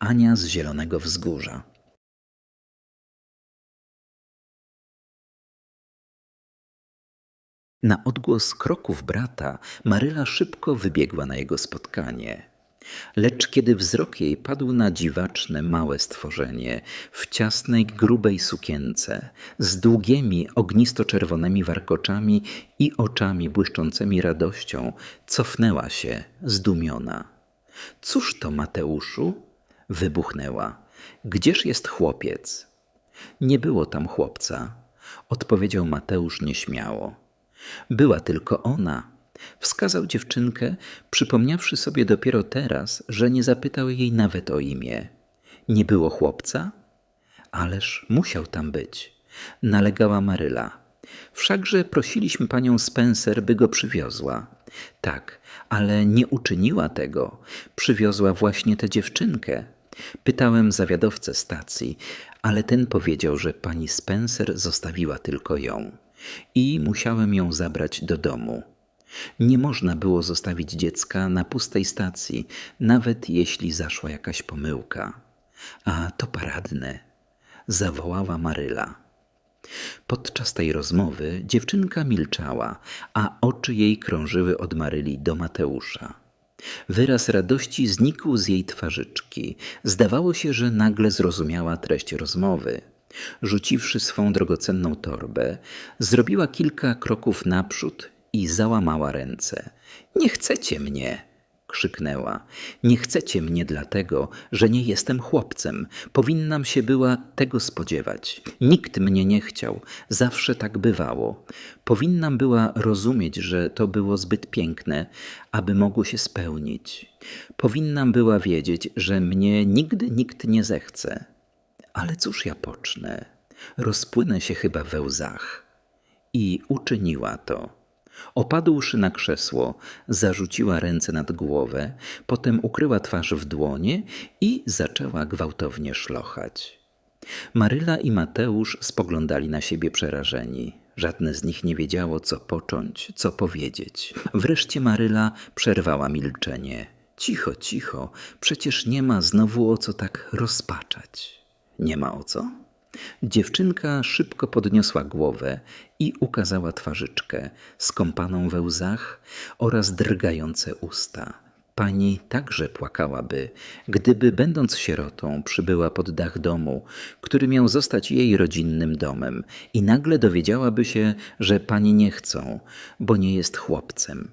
Ania z Zielonego Wzgórza. Na odgłos kroków brata Maryla szybko wybiegła na jego spotkanie. Lecz kiedy wzrok jej padł na dziwaczne, małe stworzenie w ciasnej, grubej sukience, z długimi, ognisto-czerwonymi warkoczami i oczami błyszczącymi radością, cofnęła się, zdumiona. Cóż to, Mateuszu? Wybuchnęła. Gdzież jest chłopiec? Nie było tam chłopca, odpowiedział Mateusz nieśmiało. Była tylko ona. Wskazał dziewczynkę, przypomniawszy sobie dopiero teraz, że nie zapytał jej nawet o imię. Nie było chłopca? Ależ musiał tam być. Nalegała Maryla. Wszakże prosiliśmy panią Spencer, by go przywiozła. Tak, ale nie uczyniła tego. Przywiozła właśnie tę dziewczynkę. Pytałem zawiadowcę stacji, ale ten powiedział, że pani Spencer zostawiła tylko ją i musiałem ją zabrać do domu. Nie można było zostawić dziecka na pustej stacji, nawet jeśli zaszła jakaś pomyłka. A to paradne, zawołała Maryla. Podczas tej rozmowy dziewczynka milczała, a oczy jej krążyły od Maryli do Mateusza. Wyraz radości znikł z jej twarzyczki. Zdawało się, że nagle zrozumiała treść rozmowy. Rzuciwszy swą drogocenną torbę, zrobiła kilka kroków naprzód i załamała ręce. Nie chcecie mnie! Krzyknęła. Nie chcecie mnie dlatego, że nie jestem chłopcem. Powinnam się była tego spodziewać. Nikt mnie nie chciał, zawsze tak bywało. Powinnam była rozumieć, że to było zbyt piękne, aby mogło się spełnić. Powinnam była wiedzieć, że mnie nigdy nikt nie zechce. Ale cóż ja pocznę? Rozpłynę się chyba we łzach. I uczyniła to. Opadłszy na krzesło, zarzuciła ręce nad głowę, potem ukryła twarz w dłonie i zaczęła gwałtownie szlochać. Maryla i Mateusz spoglądali na siebie przerażeni. Żadne z nich nie wiedziało, co począć, co powiedzieć. Wreszcie Maryla przerwała milczenie. Cicho, cicho, przecież nie ma znowu o co tak rozpaczać. Nie ma o co? Dziewczynka szybko podniosła głowę i ukazała twarzyczkę, skąpaną we łzach oraz drgające usta. Pani także płakałaby, gdyby, będąc sierotą, przybyła pod dach domu, który miał zostać jej rodzinnym domem, i nagle dowiedziałaby się, że pani nie chcą, bo nie jest chłopcem.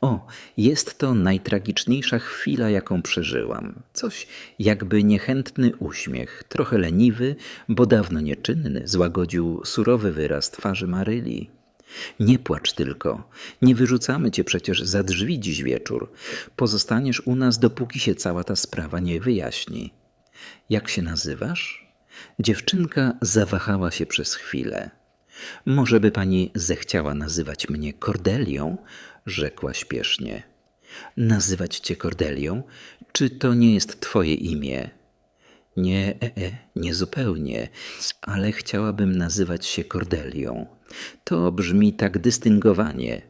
O, jest to najtragiczniejsza chwila, jaką przeżyłam. Coś jakby niechętny uśmiech, trochę leniwy, bo dawno nieczynny, złagodził surowy wyraz twarzy Maryli. Nie płacz tylko. Nie wyrzucamy cię przecież za drzwi dziś wieczór. Pozostaniesz u nas, dopóki się cała ta sprawa nie wyjaśni. Jak się nazywasz? Dziewczynka zawahała się przez chwilę. Może by pani zechciała nazywać mnie Kordelią? Rzekła śpiesznie. Nazywać cię Kordelią? Czy to nie jest twoje imię? Nie, e, e, nie zupełnie, ale chciałabym nazywać się Kordelią. To brzmi tak dystyngowanie.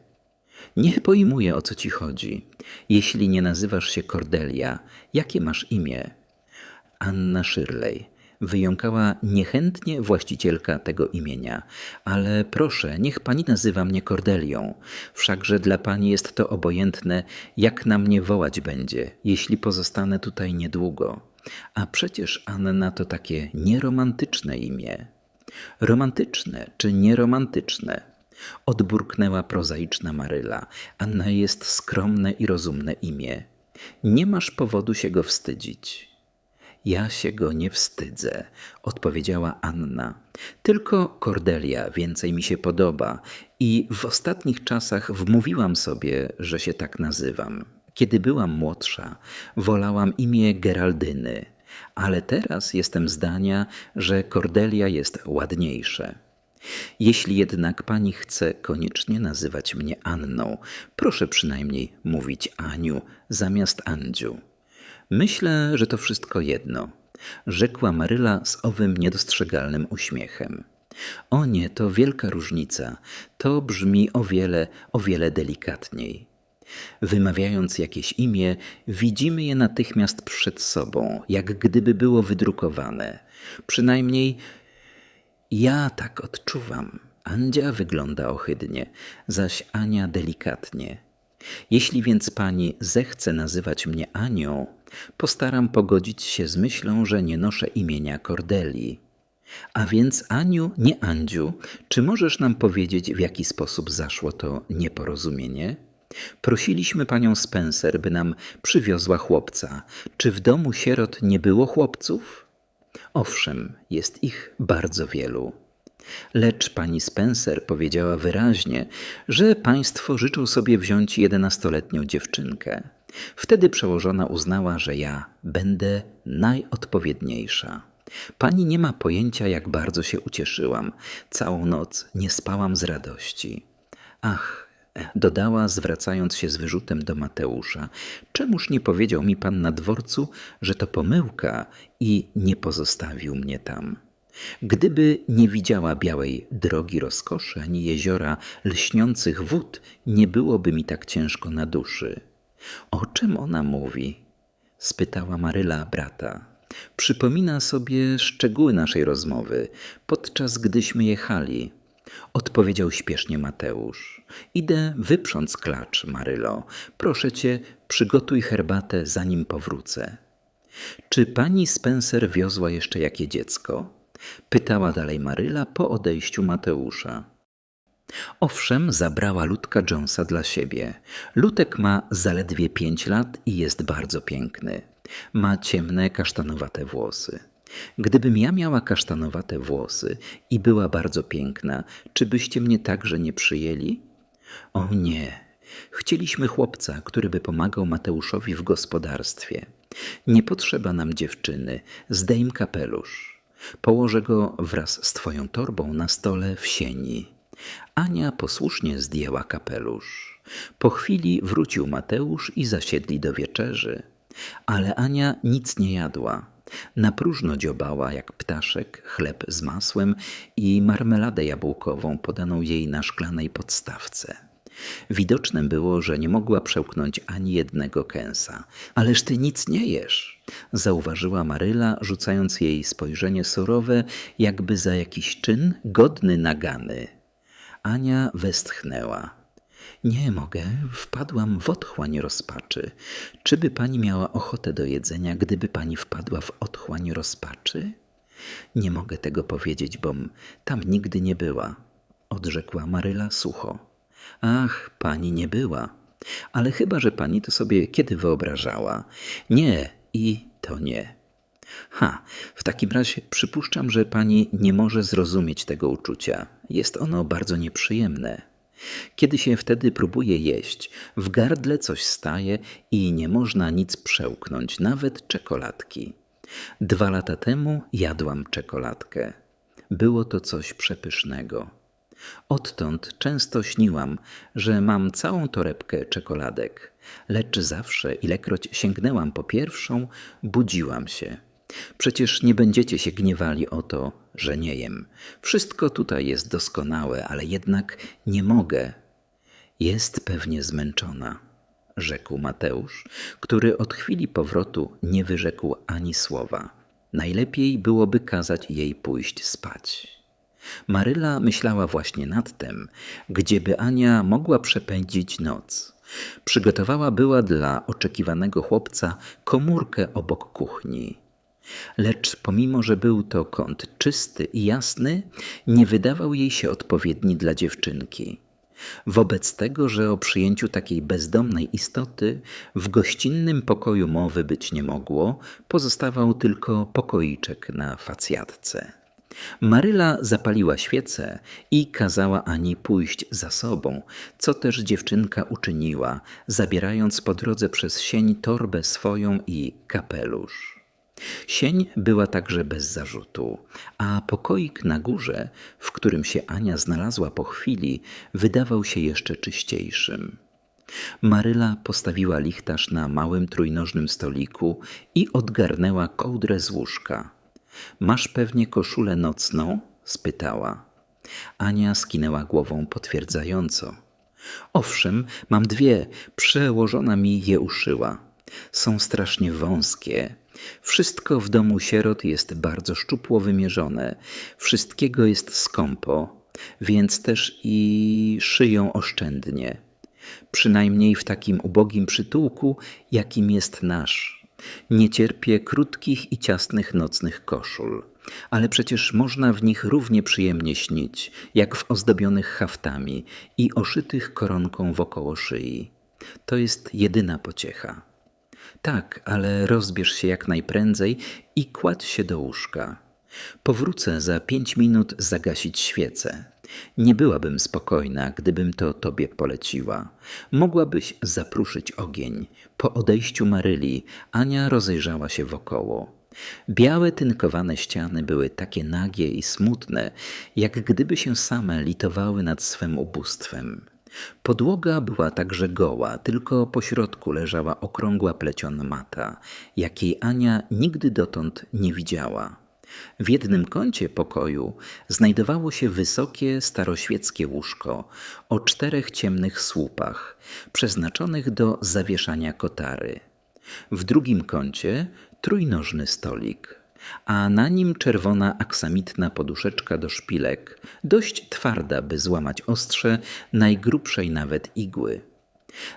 Nie pojmuję, o co ci chodzi. Jeśli nie nazywasz się Kordelia, jakie masz imię? Anna Shirley. Wyjąkała niechętnie właścicielka tego imienia. Ale proszę, niech pani nazywa mnie Kordelią. Wszakże dla pani jest to obojętne, jak na mnie wołać będzie, jeśli pozostanę tutaj niedługo. A przecież Anna to takie nieromantyczne imię. Romantyczne czy nieromantyczne? Odburknęła prozaiczna Maryla. Anna jest skromne i rozumne imię. Nie masz powodu się go wstydzić. Ja się go nie wstydzę, odpowiedziała Anna. Tylko Kordelia więcej mi się podoba i w ostatnich czasach wmówiłam sobie, że się tak nazywam. Kiedy byłam młodsza, wolałam imię Geraldyny, ale teraz jestem zdania, że Kordelia jest ładniejsze. Jeśli jednak pani chce koniecznie nazywać mnie Anną, proszę przynajmniej mówić Aniu zamiast Andziu. Myślę, że to wszystko jedno, rzekła Maryla z owym niedostrzegalnym uśmiechem. O nie, to wielka różnica. To brzmi o wiele, o wiele delikatniej. Wymawiając jakieś imię, widzimy je natychmiast przed sobą, jak gdyby było wydrukowane. Przynajmniej ja tak odczuwam. Andzia wygląda ohydnie, zaś Ania delikatnie. Jeśli więc pani zechce nazywać mnie Anią, postaram pogodzić się z myślą, że nie noszę imienia Cordeli. A więc, Aniu, nie Andziu, czy możesz nam powiedzieć, w jaki sposób zaszło to nieporozumienie? Prosiliśmy panią Spencer, by nam przywiozła chłopca. Czy w domu sierot nie było chłopców? Owszem, jest ich bardzo wielu. Lecz pani Spencer powiedziała wyraźnie, że państwo życzą sobie wziąć jedenastoletnią dziewczynkę. Wtedy przełożona uznała, że ja będę najodpowiedniejsza. Pani nie ma pojęcia, jak bardzo się ucieszyłam. Całą noc nie spałam z radości. Ach, dodała, zwracając się z wyrzutem do Mateusza, czemuż nie powiedział mi pan na dworcu, że to pomyłka i nie pozostawił mnie tam? Gdyby nie widziała białej drogi rozkoszy ani jeziora lśniących wód, nie byłoby mi tak ciężko na duszy. O czym ona mówi? spytała Maryla brata. Przypomina sobie szczegóły naszej rozmowy, podczas gdyśmy jechali. Odpowiedział śpiesznie Mateusz. Idę wyprząc klacz, Marylo. Proszę cię, przygotuj herbatę, zanim powrócę. Czy pani Spencer wiozła jeszcze jakie dziecko? Pytała dalej Maryla po odejściu Mateusza. Owszem, zabrała Lutka Jonesa dla siebie. Lutek ma zaledwie pięć lat i jest bardzo piękny. Ma ciemne, kasztanowate włosy. Gdybym ja miała kasztanowate włosy i była bardzo piękna, czy byście mnie także nie przyjęli? O nie. Chcieliśmy chłopca, który by pomagał Mateuszowi w gospodarstwie. Nie potrzeba nam dziewczyny, zdejm kapelusz. Położę go wraz z twoją torbą na stole w sieni. Ania posłusznie zdjęła kapelusz. Po chwili wrócił Mateusz i zasiedli do wieczerzy. Ale Ania nic nie jadła. Na próżno dziobała jak ptaszek chleb z masłem i marmeladę jabłkową podaną jej na szklanej podstawce. Widoczne było, że nie mogła przełknąć ani jednego kęsa. Ależ ty nic nie jesz, zauważyła Maryla, rzucając jej spojrzenie surowe, jakby za jakiś czyn godny nagany. Ania westchnęła. Nie mogę, wpadłam w otchłań rozpaczy. Czy by pani miała ochotę do jedzenia, gdyby pani wpadła w otchłań rozpaczy? Nie mogę tego powiedzieć, bom tam nigdy nie była, odrzekła Maryla sucho. Ach, pani nie była. Ale chyba, że pani to sobie kiedy wyobrażała. Nie i to nie. Ha, w takim razie przypuszczam, że pani nie może zrozumieć tego uczucia. Jest ono bardzo nieprzyjemne. Kiedy się wtedy próbuje jeść, w gardle coś staje i nie można nic przełknąć, nawet czekoladki. Dwa lata temu jadłam czekoladkę. Było to coś przepysznego. Odtąd często śniłam, że mam całą torebkę czekoladek, lecz zawsze, ilekroć sięgnęłam po pierwszą, budziłam się. Przecież nie będziecie się gniewali o to, że nie jem. Wszystko tutaj jest doskonałe, ale jednak nie mogę. Jest pewnie zmęczona, rzekł Mateusz, który od chwili powrotu nie wyrzekł ani słowa. Najlepiej byłoby kazać jej pójść spać. Maryla myślała właśnie nad tym, gdzieby Ania mogła przepędzić noc. Przygotowała była dla oczekiwanego chłopca komórkę obok kuchni. Lecz pomimo, że był to kąt czysty i jasny, nie wydawał jej się odpowiedni dla dziewczynki. Wobec tego, że o przyjęciu takiej bezdomnej istoty w gościnnym pokoju mowy być nie mogło, pozostawał tylko pokoiczek na facjatce. Maryla zapaliła świecę i kazała Ani pójść za sobą, co też dziewczynka uczyniła, zabierając po drodze przez sień torbę swoją i kapelusz. Sień była także bez zarzutu, a pokoik na górze, w którym się Ania znalazła po chwili, wydawał się jeszcze czyściejszym. Maryla postawiła lichtarz na małym trójnożnym stoliku i odgarnęła kołdrę z łóżka. Masz pewnie koszulę nocną? spytała. Ania skinęła głową potwierdzająco. Owszem, mam dwie, przełożona mi je uszyła. Są strasznie wąskie. Wszystko w domu sierot jest bardzo szczupło wymierzone, wszystkiego jest skąpo, więc też i szyją oszczędnie. Przynajmniej w takim ubogim przytułku, jakim jest nasz. Nie cierpię krótkich i ciasnych nocnych koszul, ale przecież można w nich równie przyjemnie śnić, jak w ozdobionych haftami i oszytych koronką wokoło szyi. To jest jedyna pociecha. Tak, ale rozbierz się jak najprędzej i kładź się do łóżka. Powrócę za pięć minut zagasić świecę. Nie byłabym spokojna, gdybym to tobie poleciła. Mogłabyś zapruszyć ogień. Po odejściu Maryli Ania rozejrzała się wokoło. Białe tynkowane ściany były takie nagie i smutne, jak gdyby się same litowały nad swym ubóstwem. Podłoga była także goła, tylko po środku leżała okrągła pleciona mata, jakiej Ania nigdy dotąd nie widziała. W jednym kącie pokoju znajdowało się wysokie, staroświeckie łóżko o czterech ciemnych słupach, przeznaczonych do zawieszania kotary. W drugim kącie trójnożny stolik, a na nim czerwona aksamitna poduszeczka do szpilek, dość twarda, by złamać ostrze najgrubszej nawet igły.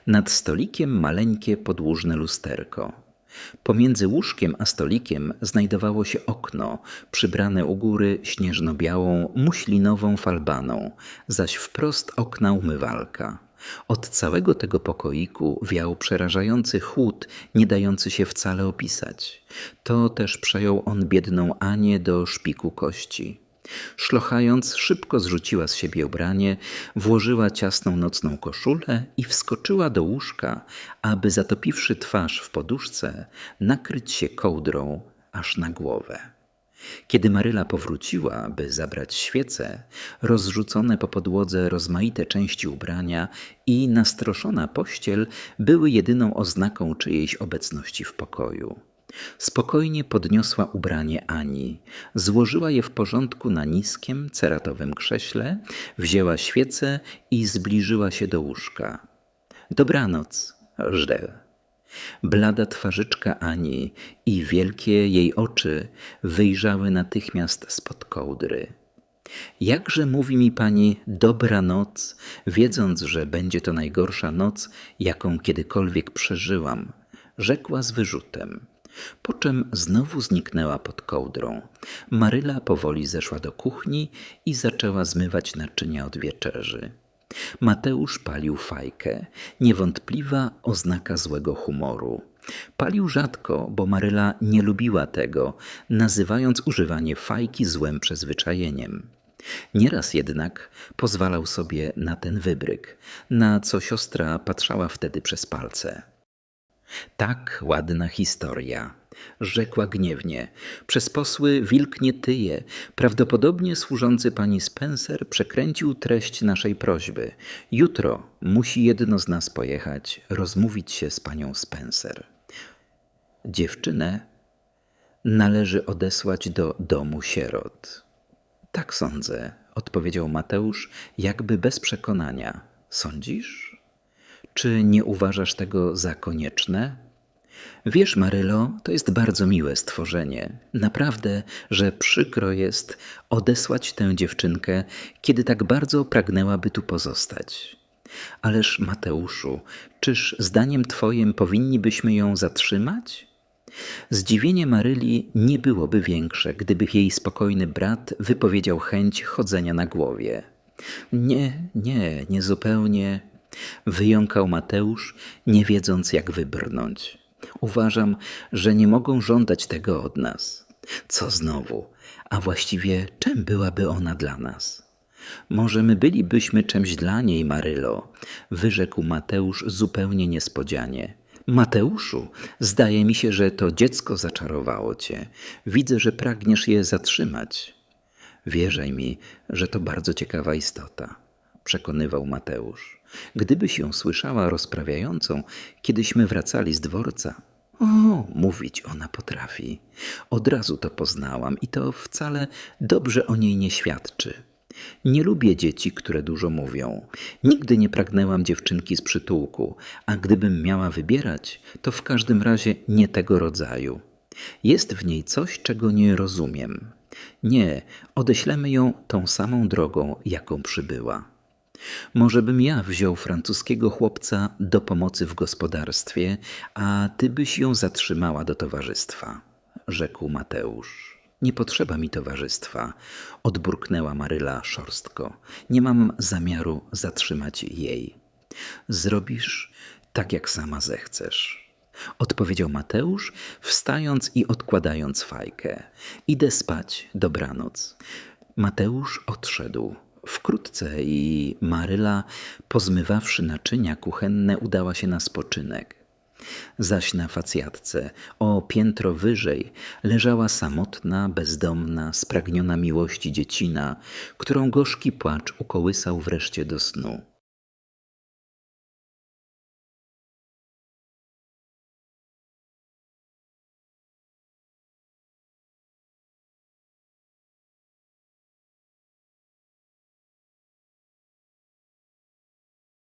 Nad stolikiem maleńkie podłużne lusterko. Pomiędzy łóżkiem a stolikiem znajdowało się okno, przybrane u góry śnieżno-białą, muślinową falbaną, zaś wprost okna umywalka. Od całego tego pokoiku wiał przerażający chłód, nie dający się wcale opisać. To też przejął on biedną Anię do szpiku kości. Szlochając, szybko zrzuciła z siebie ubranie, włożyła ciasną nocną koszulę i wskoczyła do łóżka, aby zatopiwszy twarz w poduszce, nakryć się kołdrą aż na głowę. Kiedy Maryla powróciła, by zabrać świece, rozrzucone po podłodze rozmaite części ubrania i nastroszona pościel były jedyną oznaką czyjejś obecności w pokoju. Spokojnie podniosła ubranie Ani, złożyła je w porządku na niskiem, ceratowym krześle, wzięła świecę i zbliżyła się do łóżka. Dobranoc, żrę. Blada twarzyczka Ani i wielkie jej oczy wyjrzały natychmiast spod kołdry. Jakże mówi mi pani dobranoc, wiedząc, że będzie to najgorsza noc, jaką kiedykolwiek przeżyłam, rzekła z wyrzutem. Po czym znowu zniknęła pod kołdrą. Maryla powoli zeszła do kuchni i zaczęła zmywać naczynia od wieczerzy. Mateusz palił fajkę, niewątpliwa oznaka złego humoru. Palił rzadko, bo Maryla nie lubiła tego, nazywając używanie fajki złym przyzwyczajeniem. Nieraz jednak pozwalał sobie na ten wybryk, na co siostra patrzała wtedy przez palce. Tak ładna historia, rzekła gniewnie. Przez posły wilk nie tyje. Prawdopodobnie służący pani Spencer przekręcił treść naszej prośby. Jutro musi jedno z nas pojechać, rozmówić się z panią Spencer. Dziewczynę należy odesłać do domu sierot. Tak sądzę, odpowiedział Mateusz, jakby bez przekonania. Sądzisz? Czy nie uważasz tego za konieczne? Wiesz, Marylo, to jest bardzo miłe stworzenie. Naprawdę, że przykro jest odesłać tę dziewczynkę, kiedy tak bardzo pragnęłaby tu pozostać. Ależ, Mateuszu, czyż zdaniem Twoim powinnibyśmy ją zatrzymać? Zdziwienie Maryli nie byłoby większe, gdyby jej spokojny brat wypowiedział chęć chodzenia na głowie. Nie, nie, nie zupełnie. Wyjąkał Mateusz, nie wiedząc jak wybrnąć. Uważam, że nie mogą żądać tego od nas. Co znowu? A właściwie czym byłaby ona dla nas? Może my bylibyśmy czymś dla niej, Marylo, wyrzekł Mateusz zupełnie niespodzianie. Mateuszu, zdaje mi się, że to dziecko zaczarowało cię. Widzę, że pragniesz je zatrzymać. Wierzaj mi, że to bardzo ciekawa istota, przekonywał Mateusz. Gdybyś ją słyszała rozprawiającą, kiedyśmy wracali z dworca. O, mówić ona potrafi. Od razu to poznałam i to wcale dobrze o niej nie świadczy. Nie lubię dzieci, które dużo mówią. Nigdy nie pragnęłam dziewczynki z przytułku, a gdybym miała wybierać, to w każdym razie nie tego rodzaju. Jest w niej coś, czego nie rozumiem. Nie, odeślemy ją tą samą drogą, jaką przybyła. Może bym ja wziął francuskiego chłopca do pomocy w gospodarstwie, a ty byś ją zatrzymała do towarzystwa, rzekł Mateusz. Nie potrzeba mi towarzystwa, odburknęła Maryla szorstko. Nie mam zamiaru zatrzymać jej. Zrobisz tak, jak sama zechcesz. Odpowiedział Mateusz, wstając i odkładając fajkę. Idę spać, dobranoc. Mateusz odszedł. Wkrótce i Maryla, pozmywawszy naczynia kuchenne, udała się na spoczynek. Zaś na facjatce, o piętro wyżej, leżała samotna, bezdomna, spragniona miłości dziecina, którą gorzki płacz ukołysał wreszcie do snu.